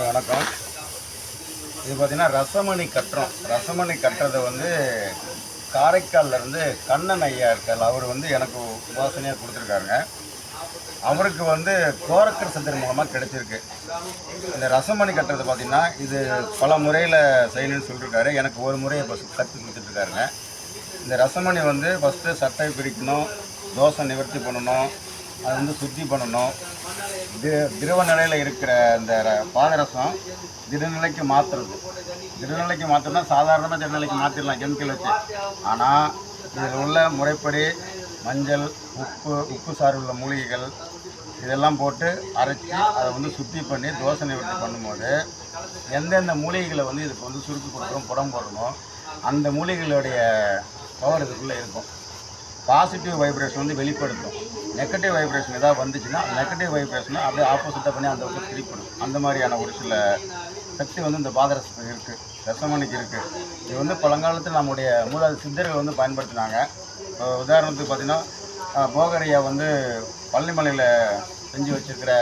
அனைவருக்கும் வணக்கம். இது பார்த்தீங்கன்னா ரசமணி கட்டுறோம். ரசமணி கட்டுறதை வந்து காரைக்கால்லேருந்து கண்ணன் ஐயா இருக்கார் அவர் வந்து எனக்கு உபாசனையாக கொடுத்துருக்காருங்க. அவருக்கு வந்து கோரக்கர் சத்திரம் மூலமாக கிடைச்சிருக்கு. இந்த ரசமணி கட்டுறது பார்த்திங்கன்னா இது பல முறையில் செய்யணும்னு சொல்லியிருக்காரு எனக்கு ஒரு முறையை இப்போ கற்றுக் கொடுத்துட்ருக்காருங்க. இந்த ரசமணி வந்து ஃபஸ்ட்டு சட்டை பிரிக்கணும் தோசை நிவர்த்தி பண்ணணும் அது வந்து சுத்தி பண்ணணும். தி திரவ நிலையில் இருக்கிற அந்த ர- பாதரசம் திடநிலைக்கு மாற்றுறது திடநிலைக்கு மாற்றினா சாதாரணமாக திடநிலைக்கு மாற்றிடலாம் கெமிக்கல் வச்சு. ஆனால் இதில் உள்ள முறைப்படி மஞ்சள் உப்பு உப்பு சாறு உள்ள மூலிகைகள் இதெல்லாம் போட்டு அரைச்சி அதை வந்து சுத்தி பண்ணி தோசனை விட்டு பண்ணும்போது எந்தெந்த மூலிகைகளை வந்து இதுக்கு வந்து சுருக்கு கொடுக்குறோம் புடம் போடணும் அந்த மூலிகைகளுடைய பவர் இதுக்குள்ளே இருக்கும். பாசிட்டிவ் வைப்ரேஷன் வந்து வெளிப்படுத்தும். நெகட்டிவ் வைப்ரேஷன் ஏதாவது வந்துச்சுன்னா நெகட்டிவ் வைப்ரேஷனை அப்படியே ஆப்போசிட்டாக பண்ணி அந்த பக்கம் திருப்பிடும் அந்த மாதிரியான ஒரு சில சக்தி வந்து இந்த பாதரசத்துக்கு இருக்குது ரசமணிக்கு இருக்குது இது வந்து பழங்காலத்தில் நம்முடைய மூலாவது சித்தர்கள் வந்து பயன்படுத்தினாங்க. இப்போ உதாரணத்துக்கு பார்த்தீங்கன்னா அஹ், போகரையா வந்து பழனிமலையில் செஞ்சு வச்சுருக்கிற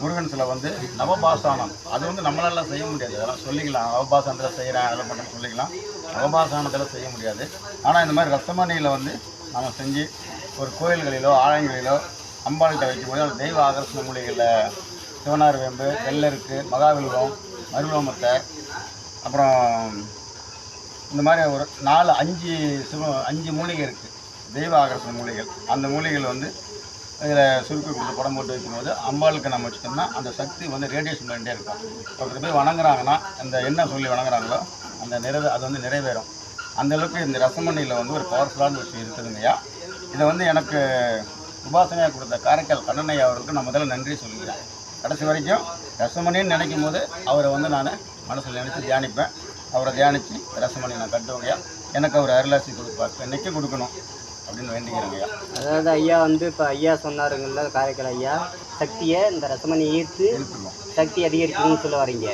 முருகன் சிலை வந்து நவபாசானம். அது வந்து நம்மளால செய்ய முடியாது. அதெல்லாம் சொல்லிக்கலாம். நவபாசானத்தில் செய்கிறேன் அதெல்லாம் பண்ண சொல்லிக்கலாம். நவபாசானத்தில் செய்ய முடியாது. ஆனால் இந்த மாதிரி ரசமணியில் வந்து நம்ம செஞ்சு ஒரு கோயில்களிலோ ஆலயங்களிலோ அம்பாள்கிட்ட வைக்கும்போது அந்த தெய்வ ஆகர்ஷண மூலிகளில் சிவனார் வேம்பு வெள்ளருக்கு மகாவில்வம் மருவமத்தை அப்புறம் இந்த மாதிரி ஒரு நாலு அஞ்சு சிவ அஞ்சு மூலிகை இருக்குது தெய்வ ஆகர்ஷண மூலிகைகள். அந்த மூலிகைகள் வந்து இதில் சுருக்கி கொடுத்து படம் போட்டு வைக்கும்போது அம்பாளுக்கு நம்ம வச்சுட்டோம்னா அந்த சக்தி வந்து ரேடியேஷன் பண்ணிட்டே இருக்கும். ஒருத்தர் போய் வணங்குறாங்கன்னா அந்த என்ன சொல்லி வணங்குறாங்களோ அந்த நிறைவே அது வந்து நிறைவேறும். அந்தளவுக்கு இந்த ரசமணியில் வந்து ஒரு பவர்ஃபுல்லான விஷயம் இருக்குதுங்கய்யா. இதை வந்து எனக்கு உபாசனையாக கொடுத்த காரைக்கால் கண்ணனையா அவர்களுக்கு நான் முதல்ல நன்றி சொல்லிக்கிறேன் கடைசி வரைக்கும் ரசமணின்னு நினைக்கும் போது அவரை வந்து நான் மனசில் நினச்சி தியானிப்பேன். அவரை தியானித்து ரசமணி நான் கட்டுவேங்கய்யா எனக்கு அவர் அருளாசி கொடுப்பார். என்னைக்கும் கொடுக்கணும் அப்படின்னு வேண்டிக்கிறேங்கய்யா அதாவது ஐயா வந்து இப்போ ஐயா சொன்னாருங்கல்ல காரைக்கால் ஐயா சக்தியை இந்த ரசமணி ஈர்த்து சக்தி அதிகரிக்கணும்னு சொல்ல வரீங்க.